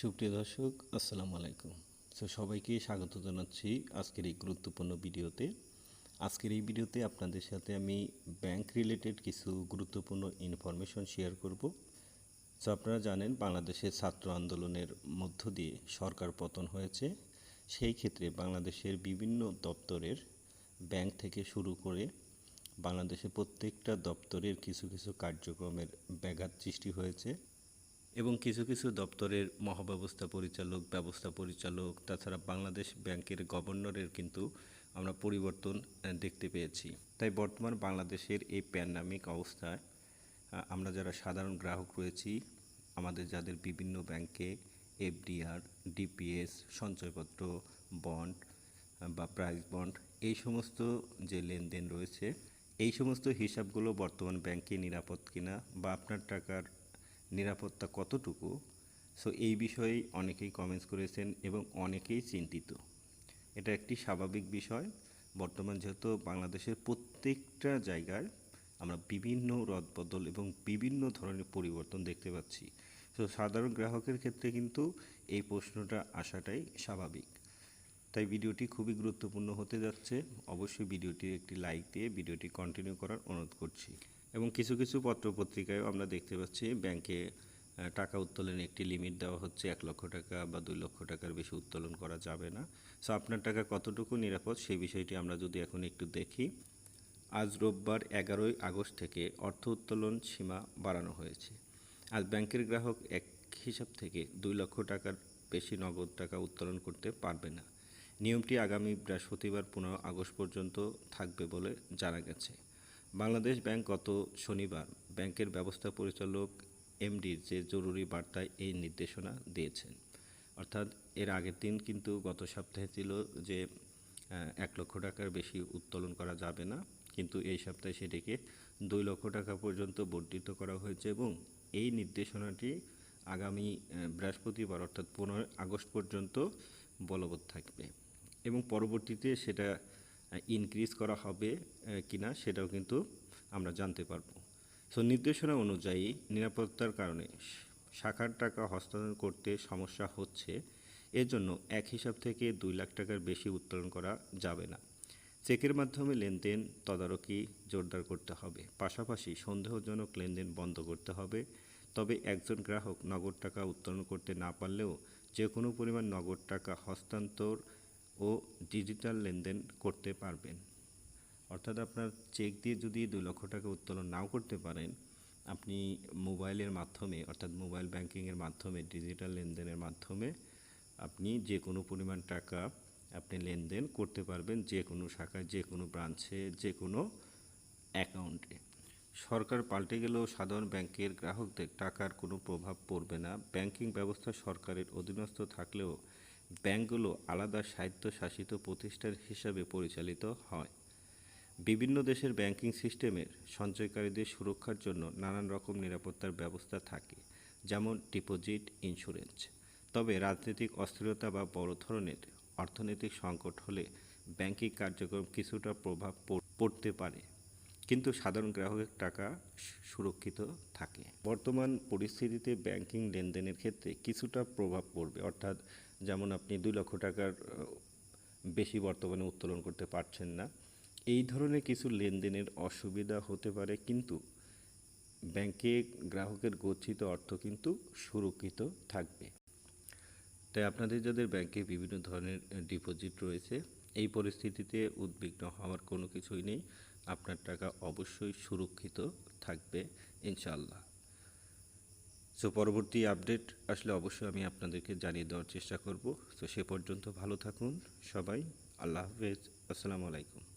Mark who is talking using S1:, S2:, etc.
S1: সুপ্রিয় দর্শক, আসসালামু আলাইকুম। তো সবাইকে স্বাগত জানাচ্ছি আজকের এই গুরুত্বপূর্ণ ভিডিওতে। আজকের এই ভিডিওতে আপনাদের সাথে আমি ব্যাংক রিলেটেড কিছু গুরুত্বপূর্ণ ইনফরমেশন শেয়ার করব। তো আপনারা জানেন, বাংলাদেশের ছাত্র আন্দোলনের মধ্য দিয়ে সরকার পতন হয়েছে। সেই ক্ষেত্রে বাংলাদেশের বিভিন্ন দপ্তরের ব্যাংক থেকে শুরু করে বাংলাদেশের প্রত্যেকটা দপ্তরের কিছু কিছু কার্যক্রমের ব্যাঘাত সৃষ্টি হয়েছে। এবং কিছু কিছু দপ্তরের মহাব্যবস্থা পরিচালক, ব্যবস্থা পরিচালক, তাছাড়া বাংলাদেশ ব্যাংকের গভর্নরের কিন্তু আমরা পরিবর্তন দেখতে পেয়েছি। তাই বর্তমান বাংলাদেশের এই প্যান্ডামিক অবস্থায় আমরা যারা সাধারণ গ্রাহক রয়েছি, আমাদের যাদের বিভিন্ন ব্যাংকে এফডিআর, ডিপিএস, সঞ্চয়পত্র, বন্ড বা প্রাইস বন্ড, এই সমস্ত যে লেনদেন রয়েছে, এই সমস্ত হিসাবগুলো বর্তমান ব্যাংকে নিরাপদ কিনা বা আপনার টাকার নিরাপত্তা কতটুকু? সো এই বিষয়ে অনেকেই কমেন্টস করেছেন এবং অনেকেই চিন্তিত। এটা একটি স্বাভাবিক বিষয়। বর্তমান যেহেতু বাংলাদেশের প্রত্যেকটা জায়গায় আমরা বিভিন্ন রদবদল এবং বিভিন্ন ধরনের পরিবর্তন দেখতে পাচ্ছি। তো সাধারণ গ্রাহকের ক্ষেত্রে কিন্তু এই প্রশ্নটা আসাটাই স্বাভাবিক। তাই ভিডিওটি খুবই গুরুত্বপূর্ণ হতে যাচ্ছে। অবশ্যই ভিডিওটি একটি লাইক দিয়ে ভিডিওটি কন্টিনিউ করার অনুরোধ করছি। এবং কিছু কিছু পত্রপত্রিকায়ও আমরা দেখতে পাচ্ছি, ব্যাংকে টাকা উত্তোলনের একটি লিমিট দেওয়া হচ্ছে, এক লক্ষ টাকা বা দুই লক্ষ টাকার বেশি উত্তোলন করা যাবে না। সো আপনার টাকা কতটুকু নিরাপদ সেই বিষয়টি আমরা যদি এখন একটু দেখি। আজ রোববার এগারোই আগস্ট থেকে অর্থ উত্তোলন সীমা বাড়ানো হয়েছে। আজ ব্যাংকের গ্রাহক এক হিসাব থেকে দুই লক্ষ টাকার বেশি নগদ টাকা উত্তোলন করতে পারবে না। নিয়মটি আগামী বৃহস্পতিবার পনেরো আগস্ট পর্যন্ত থাকবে বলে জানা গেছে। বাংলাদেশ ব্যাংক গত শনিবার ব্যাংকের ব্যবস্থা পরিচালক এমডির যে জরুরি বার্তায় এই নির্দেশনা দিয়েছেন। অর্থাৎ এর আগের দিন কিন্তু গত সপ্তাহে ছিল যে এক লক্ষ টাকার বেশি উত্তোলন করা যাবে না। কিন্তু এই সপ্তাহে সেটিকে দুই লক্ষ টাকা পর্যন্ত বর্ধিত করা হয়েছে এবং এই নির্দেশনাটি আগামী বৃহস্পতিবার অর্থাৎ পনেরোই আগস্ট পর্যন্ত বলবৎ থাকবে এবং পরবর্তীতে সেটা ইনক্রিজ করা হবে কিনা সেটাও কিন্তু আমরা জানতে পারব। সো নির্দেশনা অনুযায়ী নিরাপত্তার কারণে শাখার টাকা হস্তান্তর করতে সমস্যা হচ্ছে। এজন্য এক হিসাব থেকে দুই লাখ টাকার বেশি উত্তোলন করা যাবে না। চেকের মাধ্যমে লেনদেন তদারকি জোরদার করতে হবে। পাশাপাশি সন্দেহজনক লেনদেন বন্ধ করতে হবে। তবে একজন গ্রাহক নগদ টাকা উত্তোলন করতে না পারলেও যে কোনো পরিমাণ নগদ টাকা হস্তান্তর ও ডিজিটাল লেনদেন করতে পারবেন। অর্থাৎ আপনার চেক দিয়ে যদি দুই লক্ষ টাকা উত্তোলন নাও করতে পারেন, আপনি মোবাইলের মাধ্যমে, অর্থাৎ মোবাইল ব্যাংকিংয়ের মাধ্যমে ডিজিটাল লেনদেনের মাধ্যমে আপনি যে কোনো পরিমাণ টাকা আপনি লেনদেন করতে পারবেন যে কোনো শাখায়, যে কোনো ব্রাঞ্চে যে কোনো অ্যাকাউন্টে সরকার পাল্টে গেলেও সাধারণ ব্যাংকের গ্রাহকদের টাকার কোনো প্রভাব পড়বে না। ব্যাংকিং ব্যবস্থা সরকারের অধীনস্থ থাকলেও ব্যাংকগুলো আলাদা স্বায়ত্তশাসিত প্রতিষ্ঠান হিসাবে পরিচালিত হয়। বিভিন্ন দেশের ব্যাংকিং সিস্টেমের সঞ্চয়কারীদের সুরক্ষার জন্য নানান রকম নিরাপত্তার ব্যবস্থা থাকে, যেমন ডিপোজিট, ইন্স্যুরেন্স। তবে রাজনৈতিক অস্থিরতা বা বড় ধরনের অর্থনৈতিক সংকট হলে ব্যাংকিং কার্যক্রম কিছুটা প্রভাব পড়তে পারে। কিন্তু সাধারণ গ্রাহকের টাকা সুরক্ষিত থাকে। বর্তমান পরিস্থিতিতে ব্যাংকিং লেনদেনের ক্ষেত্রে কিছুটা প্রভাব পড়বে, অর্থাৎ যেমন আপনি দুই লক্ষ টাকার বেশি বর্তমানে উত্তোলন করতে পারছেন না। এই ধরনের কিছু লেনদেনের অসুবিধা হতে পারে, কিন্তু ব্যাংকে গ্রাহকের গচ্ছিত অর্থ কিন্তু সুরক্ষিত থাকবে। তাই আপনাদের যাদের ব্যাংকে বিভিন্ন ধরনের ডিপোজিট রয়েছে, এই পরিস্থিতিতে উদ্বিগ্ন হওয়ার কোনো কিছুই নেই। আপনার টাকা অবশ্যই সুরক্ষিত থাকবে ইনশাল্লাহ সো পরবর্তী আপডেট আসলে অবশ্যই আমি আপনাদেরকে জানিয়ে দেওয়ার চেষ্টা করব। তো সে পর্যন্ত ভালো থাকুন সবাই। আল্লাহ হাফেজ। আসসালামু আলাইকুম।